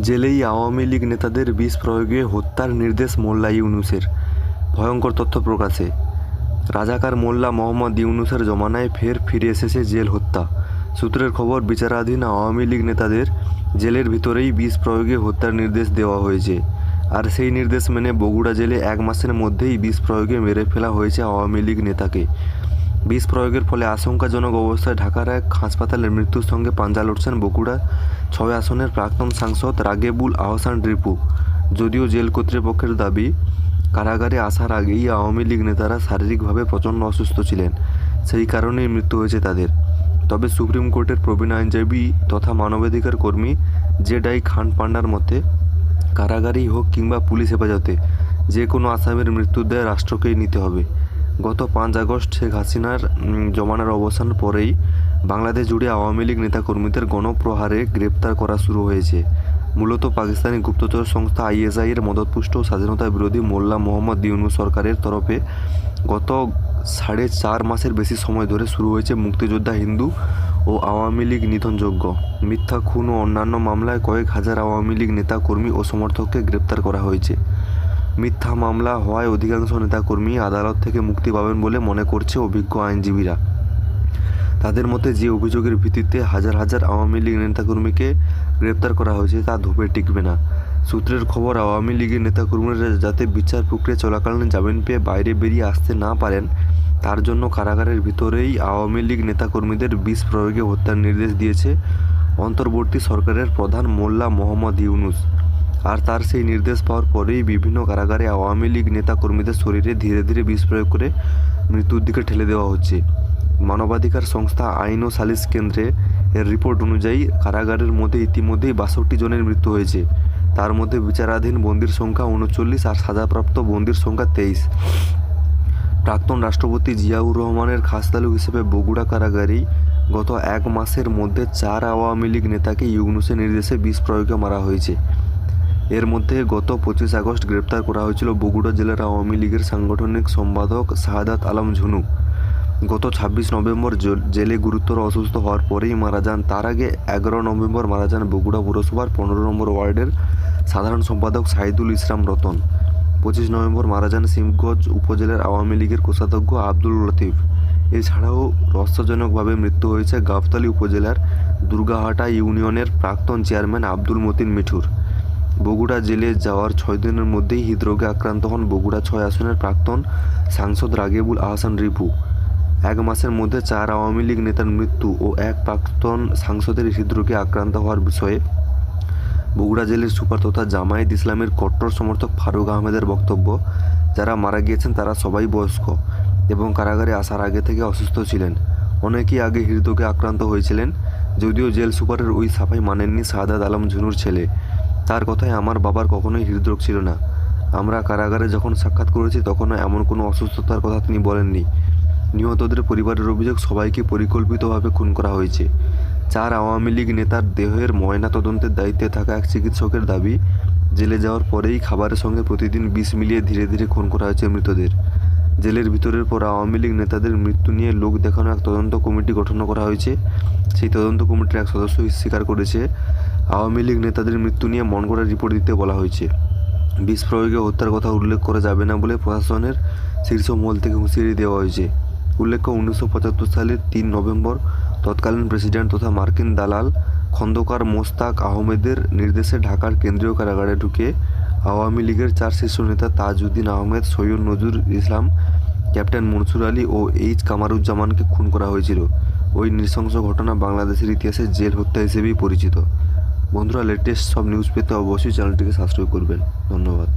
জেলেই আওয়ামী লীগ নেতাদের বিষ প্রয়োগে হত্যার নির্দেশ মোল্লা ইউনুসের। ভয়ঙ্কর তথ্য প্রকাশে। রাজাকার মোল্লা মোহাম্মদ ইউনুসের জমানায় ফের ফিরে এসেছে জেল হত্যা। সূত্রের খবর, বিচারাধীন আওয়ামী লীগ নেতাদের জেলের ভিতরেই বিষ প্রয়োগে হত্যার নির্দেশ দেওয়া হয়েছে। আর সেই নির্দেশ মেনে বগুড়া জেলে এক মাসের মধ্যেই বিষ প্রয়োগে মেরে ফেলা হয়েছে আওয়ামী লীগ নেতাকে। বিষ প্রয়োগের ফলে আশঙ্কাজনক অবস্থায় ঢাকার এক হাসপাতালে মৃত্যুর সঙ্গে পাঞ্জা লড়ছেন বগুড়া ছয় আসনের প্রাক্তন সাংসদ রাগেবুল আহসান রিপু। যদিও জেল কর্তৃপক্ষের দাবি, কারাগারে আসার আগেই আওয়ামী লীগ নেতারা শারীরিকভাবে প্রচণ্ড অসুস্থ ছিলেন। সেই কারণেই মৃত্যু হয়েছে তাদের। তবে সুপ্রিম কোর্টের প্রবীণ আইনজীবী তথা মানবাধিকার কর্মী জেডাই খান পান্ডার মতে, কারাগারেই হোক কিংবা পুলিশ হেফাজতে, যে কোনো আসামির মৃত্যুর দায় রাষ্ট্রকেই নিতে হবে। গত পাঁচ আগস্ট শেখ হাসিনার জমানার অবসান পরেই বাংলাদেশ জুড়ে আওয়ামী লীগ নেতাকর্মীদের গণপ্রহারে গ্রেপ্তার করা শুরু হয়েছে। মূলত পাকিস্তানি গুপ্তচর সংস্থা আইএসআই এর মদতপুষ্ট স্বাধীনতা বিরোধী মোল্লা মোহাম্মদ দিউনু সরকারের তরফে গত সাড়ে চার মাসের বেশি সময় ধরে শুরু হয়েছে মুক্তিযোদ্ধা হিন্দু ও আওয়ামী লীগ নিধনযোগ্য মিথ্যা, খুন ও অন্যান্য মামলায় কয়েক হাজার আওয়ামী লীগ নেতা কর্মী ও সমর্থককে গ্রেপ্তার করা হয়েছে। মিথ্যা মামলা হওয়ায় অধিকাংশ নেতাকর্মী আদালত থেকে মুক্তি পাবেন বলে মনে করছে অভিজ্ঞ আইনজীবীরা। তাদের মতে যে অভিযোগের ভিত্তিতে হাজার হাজার আওয়ামী লীগ নেতাকর্মীকে গ্রেপ্তার করা হয়েছে তা ধোপে টিকবে না। সূত্রের খবর, আওয়ামী লীগের নেতাকর্মীরা যাতে বিচার প্রক্রিয়া চলাকালীন জামিন পেয়ে বাইরে বেরিয়ে আসতে না পারেন, তার জন্য কারাগারের ভিতরেই আওয়ামী লীগ নেতাকর্মীদের বিষ প্রয়োগে হত্যার নির্দেশ দিয়েছে অন্তর্বর্তী সরকারের প্রধান মোল্লা মোহাম্মদ ইউনুস। আর তার সেই নির্দেশ পাওয়ার পরেই বিভিন্ন কারাগারে আওয়ামী লীগ নেতাকর্মীদের শরীরে ধীরে ধীরে বিষ প্রয়োগ করে মৃত্যুর দিকে ঠেলে দেওয়া হচ্ছে। মানবাধিকার সংস্থা আইন ও সালিশ কেন্দ্রে এর রিপোর্ট অনুযায়ী কারাগারের মধ্যে ইতিমধ্যেই বাষট্টি জনের মৃত্যু হয়েছে। তার মধ্যে বিচারাধীন বন্দির সংখ্যা উনচল্লিশ আর সাজাপ্রাপ্ত বন্দির সংখ্যা তেইশ। প্রাক্তন রাষ্ট্রপতি জিয়াউর রহমানের খাসতালু হিসেবে বগুড়া কারাগারেই গত এক মাসের মধ্যে চার আওয়ামী লীগ নেতাকে ইউনুসের নির্দেশে বিষ প্রয়োগে মারা হয়েছে। এর মধ্যে গত পঁচিশ আগস্ট গ্রেপ্তার করা হয়েছিল বগুড়া জেলার আওয়ামী লীগের সাংগঠনিক সম্পাদক শাহাদাত আলম ঝুনু গত ছাব্বিশ নভেম্বর জেল- গুরুতর অসুস্থ হওয়ার পরেই মারা যান। তার আগে এগারো নভেম্বর মারা যান বগুড়া পুরসভার পনেরো নম্বর ওয়ার্ডের সাধারণ সম্পাদক সাইদুল ইসলাম রতন। পঁচিশ নভেম্বর মারা যান সিমগঞ্জ উপজেলার আওয়ামী লীগের কোষাধ্যক্ষ আব্দুল লতিফ। এছাড়াও রহস্যজনকভাবে মৃত্যু হয়েছে গাবতলী উপজেলার দুর্গাহাটা ইউনিয়নের প্রাক্তন চেয়ারম্যান আব্দুল মতিন মিঠুর। বগুড়া জেলে যাওয়ার ছয় দিনের মধ্যেই হৃদরোগে আক্রান্ত হন বগুড়া ছয় আসনের প্রাক্তন সাংসদ রাগেবুল আহসান রিপু। এক মাসের মধ্যে চার আওয়ামী লীগ নেতার মৃত্যু ও এক প্রাক্তন সাংসদের হৃদরোগে আক্রান্ত হওয়ার বিষয়ে বগুড়া জেলের সুপার তথা জামায়াত ইসলামের কট্টর সমর্থক ফারুক আহমেদের বক্তব্য, যারা মারা গিয়েছেন তারা সবাই বয়স্ক এবং কারাগারে আসার আগে থেকে অসুস্থ ছিলেন। অনেকেই আগে হৃদরোগে আক্রান্ত হয়েছিলেন, যদিও জেল সুপারের ওই সাফাই মানেননি সাদাত আলম ঝুনুর ছেলে। তার কথায় আমার বাবার কখনোই হৃদরোগ ছিল না। আমরা কারাগারে যখন সাক্ষাৎ করেছি, তখনও এমন কোনো অসুস্থতার কথা তিনি বলেননি। নিহতদের পরিবারের অভিযোগ সবাইকে পরিকল্পিতভাবে খুন করা হয়েছে। চার আওয়ামী লীগ নেতার দেহের ময়না তদন্তের দায়িত্বে থাকা এক চিকিৎসকের দাবি, জেলে যাওয়ার পরেই খাবারের সঙ্গে প্রতিদিন বিষ মিলিয়ে ধীরে ধীরে খুন করা হয়েছে মৃতদের। জেলের ভিতরের পর আওয়ামী লীগ নেতাদের মৃত্যু নিয়ে লোক দেখানো এক তদন্ত কমিটি গঠন করা হয়েছে। সেই তদন্ত কমিটির এক সদস্য স্বীকার করেছে আওয়ামী লীগ নেতাদের মৃত্যু নিয়ে মন করা রিপোর্ট দিতে বলা হয়েছে। বিষ প্রয়োগে হত্যার কথা উল্লেখ করা যাবে না বলে প্রশাসনের শীর্ষ মহল থেকে হুঁশিয়ারি দেওয়া হয়েছে। উল্লেখ্য, উনিশশো পঁচাত্তর সালের তিন নভেম্বর তৎকালীন প্রেসিডেন্ট তথা মার্কিন দালাল খন্দকার মোস্তাক আহমেদের নির্দেশে ঢাকার কেন্দ্রীয় কারাগারে ঢুকে আওয়ামী লীগের চার শীর্ষ নেতা তাজউদ্দিন আহমেদ, সৈয়দ নজরুল ইসলাম, ক্যাপ্টেন মনসুর আলী ও এইচ কামারুজ্জামানকে খুন করা হয়েছিল। ওই নৃশংস ঘটনা বাংলাদেশের ইতিহাসে জেল হত্যা হিসেবেই পরিচিত। বন্ধুরা লেটেস্ট সব নিউজ পেতে অবশ্যই চ্যানেলটিকে সাবস্ক্রাইব করবেন। ধন্যবাদ।